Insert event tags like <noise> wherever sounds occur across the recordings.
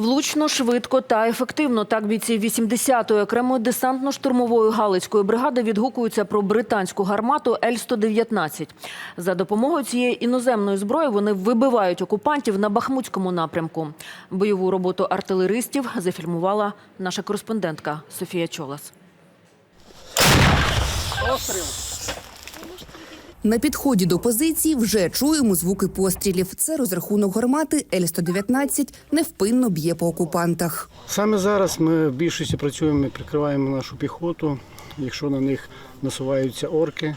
Влучно, швидко та ефективно. Так бійці 80-ї окремої десантно-штурмової галицької бригади відгукуються про британську гармату Л-119. За допомогою цієї іноземної зброї вони вибивають окупантів на Бахмутському напрямку. Бойову роботу артилеристів зафільмувала наша кореспондентка Софія Чолас. На підході до позиції вже чуємо звуки пострілів. Це розрахунок гармати Л-119 невпинно б'є по окупантах. Саме зараз ми в більшості працюємо, прикриваємо нашу піхоту. Якщо на них насуваються орки,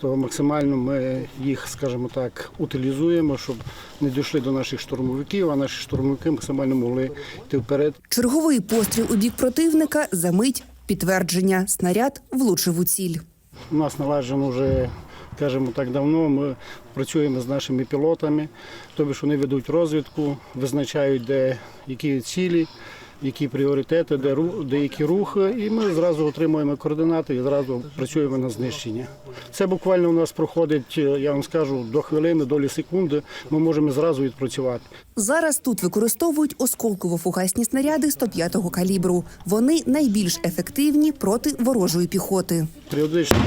то максимально ми їх, скажімо так, утилізуємо, щоб не дійшли до наших штурмовиків, а наші штурмовики максимально могли йти вперед. Черговий постріл у бік противника за мить підтвердження. Снаряд влучив у ціль. У нас налажено вже, скажімо так, давно. Ми працюємо з нашими пілотами, тобто вони ведуть розвідку, визначають, де які цілі, які пріоритети, де, ру- де які рухи, і ми зразу отримуємо координати і зразу працюємо на знищення. Це буквально у нас проходить, е, я вам скажу, до хвилини, долі секунди. Ми можемо зразу відпрацювати. Зараз тут використовують осколково-фугасні снаряди 105-го калібру. Вони найбільш ефективні проти ворожої піхоти. Періодично,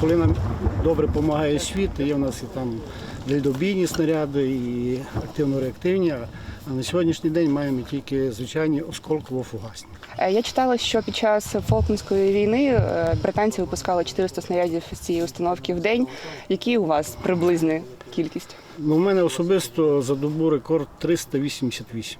коли нам добре допомагає світ, є в нас і там дальнобійні снаряди, і активно-реактивні. А- на сьогоднішній день маємо тільки звичайні осколково-фугасні. Е, Я читала, що під час Фолклендської війни е, британці випускали 400 снарядів з цієї установки в день. Які у вас приблизна кількість? Ну, у мене особисто за добу рекорд 388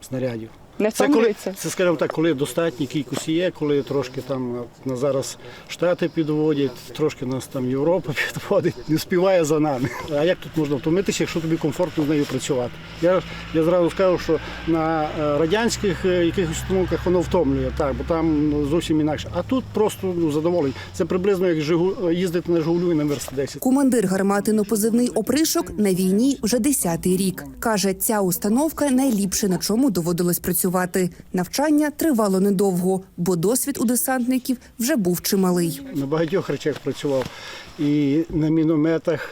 снарядів. Не Це коли це, скажімо так, коли достатній кількість є, коли трошки там на зараз Штати підводять, трошки нас там Європа <laughs> підводить, не співає за нами. А як тут можна втомитися, якщо тобі комфортно з нею працювати? Я, я зразу скажу, що на е, радянських е, якихось установках воно втомлює, так, бо там ну, зовсім інакше. А тут просто ну, задоволень. Це приблизно як Жигу... їздити на Жигулю і на Мерседесі. Командир гармати на позивний опришок на війні вже десятий рік. Каже, ця установка найліпше на чому доводилось працювати. Навчання тривало недовго, бо досвід у десантників вже був чималий. на багатьох речах працював. І на мінометах,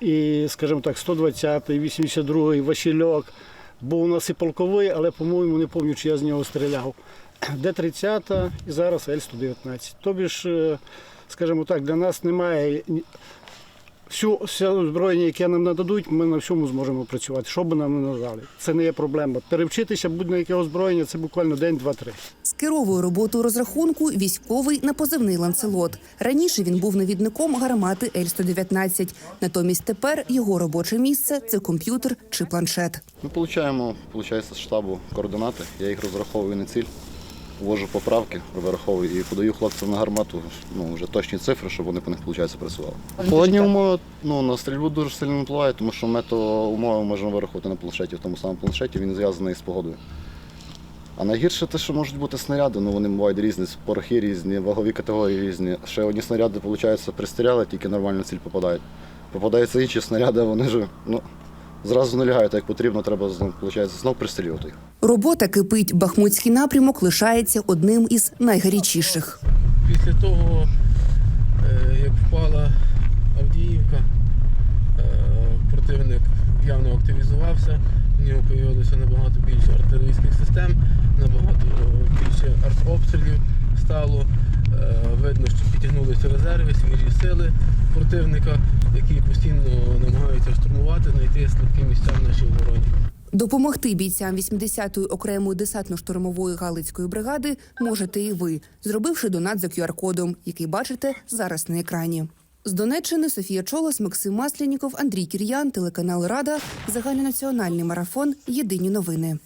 і, скажімо так, 120-й, 82-й, Васильок. Був у нас і полковий, але, по-моєму, не пам'ятаю, чи я з нього стріляв. Д-30 і зараз Л-119. Тобі ж, е, скажімо так, для нас немає всю, все озброєння, яке нам нададуть, ми на всьому зможемо працювати, що би нам не надали. Це не є проблема. Перевчитися будь-на яке озброєння це буквально день, два-три. Скеровує роботу розрахунку військовий на позивний ланцелот. Раніше він був навідником гармати Л-119. Натомість тепер його робоче місце це комп'ютер чи планшет. Ми отримуємо, виходить, з штабу координати. Я їх розраховую на ціль, ввожу поправки, вираховую і подаю хлопцям на гармату ну, вже точні цифри, щоб вони по них виходить, працювали. Погодні умови ну, на стрільбу дуже сильно не впливають, тому що метеоумови можемо вирахувати на планшеті, в тому самому планшеті, він зв'язаний з погодою. А найгірше те, що можуть бути снаряди, ну вони бувають різні, порохи різні, вагові категорії різні. Ще одні снаряди, виходить, пристріляли, тільки нормально ціль попадають. Попадаються інші снаряди, вони ж ну, зразу не лягають, як потрібно, треба виходить, знов пристрілювати їх. Робота кипить. Бахмутський напрямок лишається одним із найгарячіших. Після того, е, як впала Авдіївка, е, противник явно активізувався, в нього з'явилося набагато більше артилерійських систем, набагато більше артобстрілів стало. Е, Видно, що підтягнулися резерви, свіжі сили противника, які постійно намагаються штурмувати, знайти слабкі місця в нашій обороні. Допомогти бійцям 80-ї окремої десантно-штурмової галицької бригади можете і ви, зробивши донат за QR-кодом, який бачите зараз на екрані. З Донеччини Софія Чолос, Максим Масляніков, Андрій Кір'ян, телеканал Рада, загальнонаціональний марафон. Єдині новини.